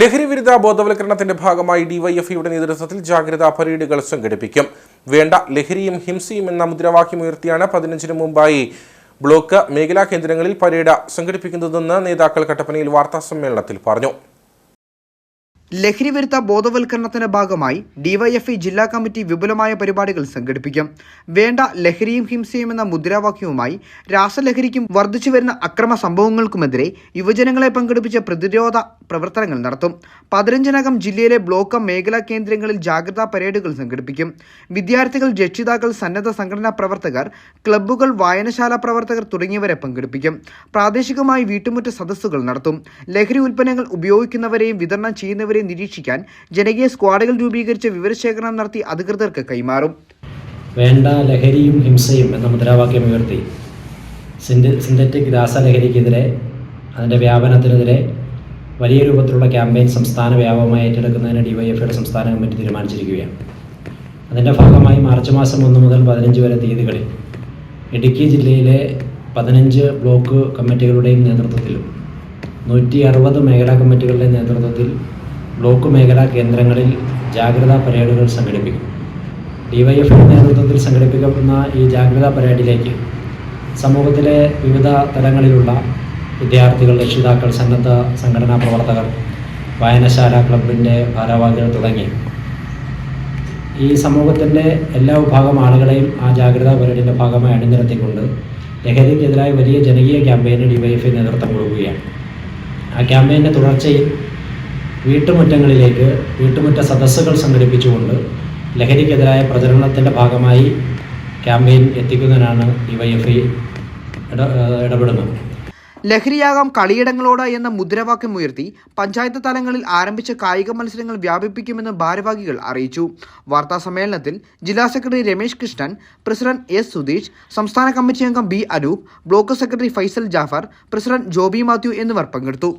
ലഹരി വിരുദ്ധ ബോധവൽക്കരണത്തിന്റെ ഭാഗമായി ഡിവൈഎഫ്ഐയുടെ നേതൃത്വത്തിൽ ജാഗ്രതാ പരേഡുകൾ സംഘടിപ്പിക്കും. വേണ്ട ലഹരിയും ഹിംസയും എന്ന മുദ്രാവാക്യമുയർത്തിയാണ് പതിനഞ്ചിന് മുമ്പായി ബ്ലോക്ക് മേഖലാ കേന്ദ്രങ്ങളിൽ പരേഡ് സംഘടിപ്പിക്കുന്നതെന്ന് നേതാക്കൾ കട്ടപ്പനയിൽ വാർത്താസമ്മേളനത്തിൽ പറഞ്ഞു. ലഹരി വിരുദ്ധ ബോധവൽക്കരണത്തിന്റെ ഭാഗമായി ഡിവൈഎഫ്ഇ ജില്ലാ കമ്മിറ്റി വിപുലമായ പരിപാടികൾ സംഘടിപ്പിക്കും. വേണ്ട ലഹരിയും ഹിംസയും എന്ന മുദ്രാവാക്യവുമായി രാസലഹരിക്കും വർദ്ധിച്ചു വരുന്ന അക്രമ സംഭവങ്ങൾക്കുമെതിരെ യുവജനങ്ങളെ പങ്കെടുപ്പിച്ച പ്രതിരോധ പ്രവർത്തനങ്ങൾ നടത്തും. പതിനഞ്ചിനകം ജില്ലയിലെ ബ്ലോക്ക് മേഖലാ കേന്ദ്രങ്ങളിൽ ജാഗ്രതാ പരേഡുകൾ സംഘടിപ്പിക്കും. വിദ്യാർത്ഥികൾ രക്ഷിതാക്കൾ സന്നദ്ധ സംഘടനാ പ്രവർത്തകർ ക്ലബ്ബുകൾ വായനശാല പ്രവർത്തകർ തുടങ്ങിയവരെ പങ്കെടുപ്പിക്കും. പ്രാദേശികമായി വീട്ടുമുറ്റ സദസ്സുകൾ നടത്തും. ലഹരി ഉൽപ്പന്നങ്ങൾ ഉപയോഗിക്കുന്നവരെയും വിതരണം ചെയ്യുന്നവരെയും നിരീക്ഷിക്കാൻ ജനകീയ സ്ക്വാഡുകൾ രൂപീകരിച്ച് വിവരശേഖരണം നടത്തി അധികൃതർക്ക് കൈമാറും. വേണ്ട ലഹരിയും ഹിംസയും എന്ന മുദ്രാവാക്യം ഉയർത്തി. സിന്ത സിന്തറ്റിക് രാസലഹരിക്കെതിരെ അതിന്റെ വ്യാപനത്തിനെതിരെ വലിയ രൂപത്തിലുള്ള ക്യാമ്പയിൻ സംസ്ഥാന വ്യാപകമായി ഏറ്റെടുക്കുന്നതിന് ഡിവൈഎഫ്ഐയുടെ സംസ്ഥാന കമ്മിറ്റി തീരുമാനിച്ചിരിക്കുകയാണ്. അതിന്റെ ഭാഗമായി മാർച്ച് മാസം ഒന്ന് മുതൽ പതിനഞ്ച് വരെ തീയതികളിൽ ഇടുക്കി ജില്ലയിലെ പതിനഞ്ച് ബ്ലോക്ക് കമ്മിറ്റികളുടെയും നേതൃത്വത്തിലും നൂറ്റി അറുപത് മേഖലാ കമ്മിറ്റികളുടെ നേതൃത്വത്തിൽ ബ്ലോക്ക് മേഖലാ കേന്ദ്രങ്ങളിൽ ജാഗ്രതാ പരേഡുകൾ സംഘടിപ്പിക്കും. ഡിവൈഎഫ് നേതൃത്വത്തിൽ സംഘടിപ്പിക്കപ്പെടുന്ന ഈ ജാഗ്രതാ പരേഡിലേക്ക് സമൂഹത്തിലെ വിവിധ തലങ്ങളിലുള്ള വിദ്യാർത്ഥികൾ രക്ഷിതാക്കൾ സന്നദ്ധ സംഘടനാ പ്രവർത്തകർ വായനശാല ക്ലബിന്റെ ഭാരവാഹികൾ തുടങ്ങി. ഈ സമൂഹത്തിന്റെ എല്ലാ വിഭാഗം ആളുകളെയും ആ ജാഗ്രതാ പരേഡിന്റെ ഭാഗമായി അണിനിരത്തിക്കൊണ്ട് ലഹരിക്കെതിരായ വലിയ ജനകീയ ക്യാമ്പയിന് ഡിവൈഎഫ്ഐ നേതൃത്വം കൊടുക്കുകയാണ്. ആ ക്യാമ്പയിന്റെ തുടർച്ചയിൽ വീട്ടുമുറ്റങ്ങളിലേക്ക് വീട്ടുമുറ്റ സദസ്സുകൾ സംഘടിപ്പിച്ചുകൊണ്ട് ലഹരിക്കെതിരായ പ്രചരണത്തിന്റെ ഭാഗമായി ക്യാമ്പയിൻ എത്തിക്കുന്നതിനാണ് ഡിവൈഎഫ്ഐ ഇട ഇടപെടുന്നത്. ലഹരിയാകാം കളിയിടങ്ങളോട് എന്ന മുദ്രാവാക്യം ഉയർത്തി പഞ്ചായത്ത് തലങ്ങളിൽ ആരംഭിച്ച കായിക മത്സരങ്ങൾ വ്യാപിപ്പിക്കുമെന്ന് ഭാരവാഹികൾ അറിയിച്ചു. വാർത്താ സമ്മേളനത്തിൽ ജില്ലാ secretary Ramesh Krishnan president S Sudheesh സംസ്ഥാന കമ്മിറ്റി അംഗം B Anoop block secretary Faisal Jafar president Joby Mathew എന്നിവർ പങ്കെടുത്തു.